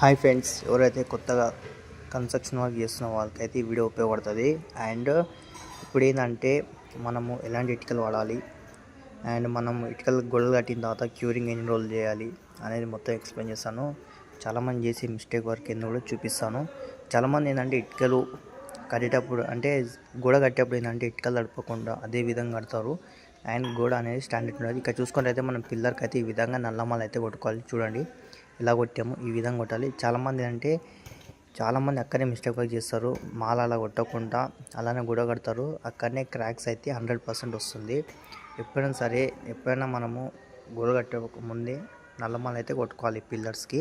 Hi friends ఎవరైతే కొత్తగా construction work చేస్తున్న వాళ్ళకైతే ఈ వీడియో ఉపయోగపడుతుంది. అండ్ uh, ఇప్పుడు ఏంటంటే మనము ఎలాంటి ఇటుకలు వాడాలి? అండ్ మనం ఇటుకలు గొడవలు కట్టిన తర్వాత క్యూరింగ్ ఎన్ని రోజులు చేయాలి? అనేది మొత్తం ఎక్స్ప్లెయిన్ చేస్తాను. చాలామంది చేసే మిస్టేక్ వర్క్ ఏందో కూడా చూపిస్తాను. చాలామంది ఏంటంటే ఇటుకలు కట్టేటప్పుడు అంటే గోడ కట్టేటప్పుడు ఏంటంటే ఇటుకలు తడపకుండా అదే విధంగా కడతారు. అండ్ గోడ అనేది స్టాండర్డ్ ఉంటుంది ఇక్కడ చూసుకుంటే అయితే మనం పిల్లర్కి అయితే ఈ విధంగా నల్లమాలు అయితే కొట్టుకోవాలి. చూడండి. ఇలా కొట్టాము ఈ విధంగా కొట్టాలి. చాలామంది అంటే చాలామంది అక్కడే మిస్టేక్ చేస్తారు. మాల అలా కొట్టకుండా అలానే గుడ కడతారు. అక్కడనే క్రాక్స్ అయితే హండ్రెడ్ పర్సెంట్ వస్తుంది. ఎప్పుడైనా సరే ఎప్పుడైనా మనము గుడ కట్టే ముందే నల్లమాల అయితే కొట్టుకోవాలి పిల్లర్స్కి.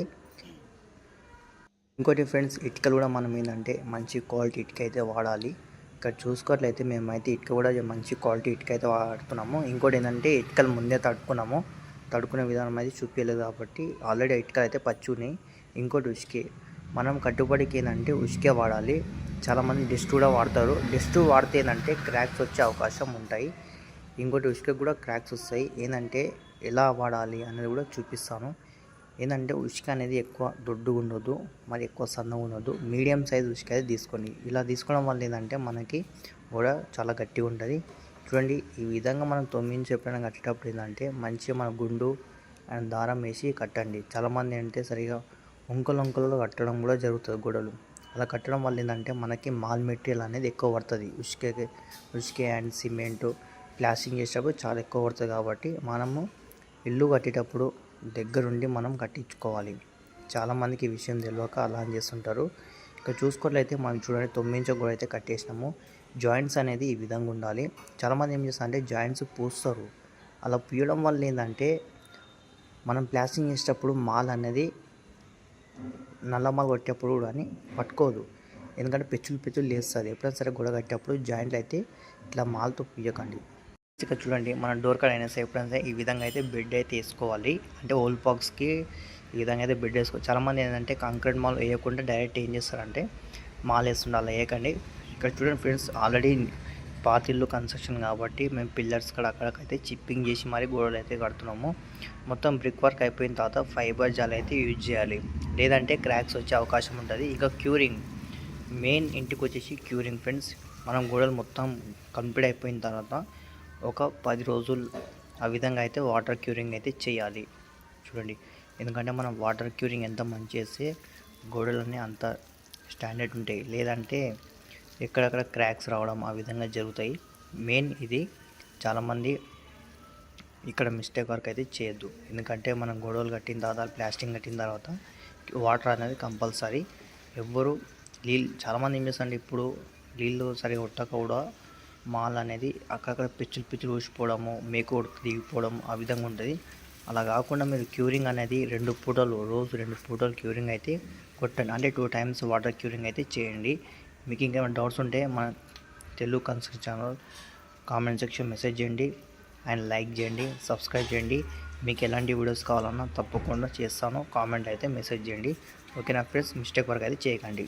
ఇంకోటి ఫ్రెండ్స్ ఇటుకలు కూడా మనం ఏంటంటే మంచి క్వాలిటీ ఇటుక అయితే వాడాలి. ఇక్కడ చూసుకోవట్లయితే మేమైతే ఇటుక కూడా మంచి క్వాలిటీ ఇటుక అయితే వాడుతున్నాము. ఇంకోటి ఏంటంటే ఇటుకలు ముందే తట్టుకున్నాము. తడుకునే విధానం అయితే చూపించలేదు కాబట్టి ఆల్రెడీ ఇటుకలు అయితే పచ్చి ఉన్నాయి. ఇంకోటి ఉసికే. మనం కట్టుబడికి ఏంటంటే ఉసికే వాడాలి. చాలామంది డిస్ట్ కూడా వాడతారు. డిస్ట్ వాడితే ఏంటంటే క్రాక్స్ వచ్చే అవకాశం ఉంటాయి. ఇంకోటి ఉసుక కూడా క్రాక్స్ వస్తాయి. ఏంటంటే ఎలా వాడాలి అనేది కూడా చూపిస్తాను. ఏంటంటే ఉసుక అనేది ఎక్కువ దొడ్డుగా ఉండదు మరి ఎక్కువ సన్నగా ఉండదు. మీడియం సైజ్ ఉసుక అయితే తీసుకోండి. ఇలా తీసుకోవడం వల్ల ఏంటంటే మనకి కూడా చాలా గట్టిగా ఉంటుంది. చూడండి ఈ విధంగా మనం తొమ్మిది ఎప్పుడైనా కట్టేటప్పుడు ఏంటంటే మంచిగా మన గుండు అండ్ దారం వేసి కట్టండి. చాలామంది అంటే సరిగా వంకలు వంకలలో కట్టడం కూడా జరుగుతుంది గొడవలు అలా కట్టడం వల్ల ఏంటంటే మనకి మాల్ మెటీరియల్ అనేది ఎక్కువ పడుతుంది. ఉసుకే ఉసుకే అండ్ సిమెంట్ ప్లాస్టింగ్ చేసేటప్పుడు చాలా ఎక్కువ పడుతుంది కాబట్టి మనము ఇల్లు కట్టేటప్పుడు దగ్గరుండి మనం కట్టించుకోవాలి. చాలామందికి ఈ విషయం తెలియక అలా అని చేస్తుంటారు. ఇక్కడ చూసుకున్నట్లయితే మనం చూడండి తొమ్మిది ఇంచు అయితే కట్టేసినాము. జాయింట్స్ అనేది ఈ విధంగా ఉండాలి. చాలామంది ఏం చేస్తారు అంటే జాయింట్స్ పూస్తారు. అలా పూయడం వల్ల ఏంటంటే మనం ప్లాస్టింగ్ చేసేటప్పుడు మాల్ అనేది నల్ల మాల్ కొట్టేటప్పుడు కానీ పట్టుకోదు. ఎందుకంటే పెచ్చులు పెచ్చులు లేస్తుంది ఎప్పుడైనా సరే గొడవ కట్టేటప్పుడు జాయింట్లు అయితే ఇట్లా మాల్తో పూయకండి. ఇక్కడ చూడండి మన డోర్ కాడ అయినా సరే ఎప్పుడైనా సరే ఈ విధంగా అయితే బెడ్ అయితే వేసుకోవాలి. అంటే ఓల్డ్ బాక్స్కి ఈ విధంగా అయితే బెడ్ వేసుకోవాలి చాలామంది ఏంటంటే కాంక్రీట్ మాల్ వేయకుండా డైరెక్ట్ ఏం చేస్తారంటే మాల్ వేస్తుండాలి వేయకండి. ఇక్కడ చూడండి ఫ్రెండ్స్ ఆల్రెడీ పాతిళ్ళు కన్స్ట్రక్షన్ కాబట్టి మేము పిల్లర్స్ కూడా అక్కడికైతే చిప్పింగ్ చేసి మరీ గోడలు అయితే కడుతున్నాము. మొత్తం బ్రిక్ వర్క్ అయిపోయిన తర్వాత ఫైబర్ జాల్ అయితే యూజ్ చేయాలి. లేదంటే క్రాక్స్ వచ్చే అవకాశం ఉంటుంది. ఇక క్యూరింగ్ మెయిన్ ఇంటికి వచ్చేసి క్యూరింగ్ ఫ్రెండ్స్ మనం గోడలు మొత్తం కంప్లీట్ అయిపోయిన తర్వాత ఒక పది రోజులు ఆ విధంగా అయితే వాటర్ క్యూరింగ్ అయితే చేయాలి. చూడండి. ఎందుకంటే మనం వాటర్ క్యూరింగ్ ఎంత మంచి చేస్తే గోడలన్నీ అంత స్టాండర్డ్ ఉంటాయి. లేదంటే ఎక్కడెక్కడ క్రాక్స్ రావడం ఆ విధంగా జరుగుతాయి. మెయిన్ ఇది చాలామంది ఇక్కడ మిస్టేక్ వర్క్ అయితే చేయొద్దు. ఎందుకంటే మనం గొడవలు కట్టిన తర్వాత ప్లాస్టింగ్ కట్టిన తర్వాత వాటర్ అనేది కంపల్సరీ. ఎవ్వరు నీళ్ళు చాలామంది ఏం చేస్తారంటే ఇప్పుడు నీళ్ళు సరిగా కొట్టక కూడా మాల్ అనేది అక్కడక్కడ పిచ్చులు పిచ్చులు ఊసిపోవడము మేకు దిగిపోవడం ఆ విధంగా ఉంటుంది. అలా కాకుండా మీరు క్యూరింగ్ అనేది రెండు పూటలు రోజు రెండు పూటలు క్యూరింగ్ అయితే కొట్టండి. అంటే టూ టైమ్స్ వాటర్ క్యూరింగ్ అయితే చేయండి. మీకు ఇంకేమైనా డౌట్స్ ఉంటే మన తెలుగు కన్సర్ ఛానల్ కామెంట్ సెక్షన్ మెసేజ్ చేయండి అండ్ లైక్ చేయండి సబ్స్క్రైబ్ చేయండి. మీకు ఎలాంటి వీడియోస్ కావాలన్నా తప్పకుండా చేస్తాను. కామెంట్ అయితే మెసేజ్ చేయండి. ఓకే నా ఫ్రెండ్స్? మిస్టేక్ వరకు అయితే చేయకండి.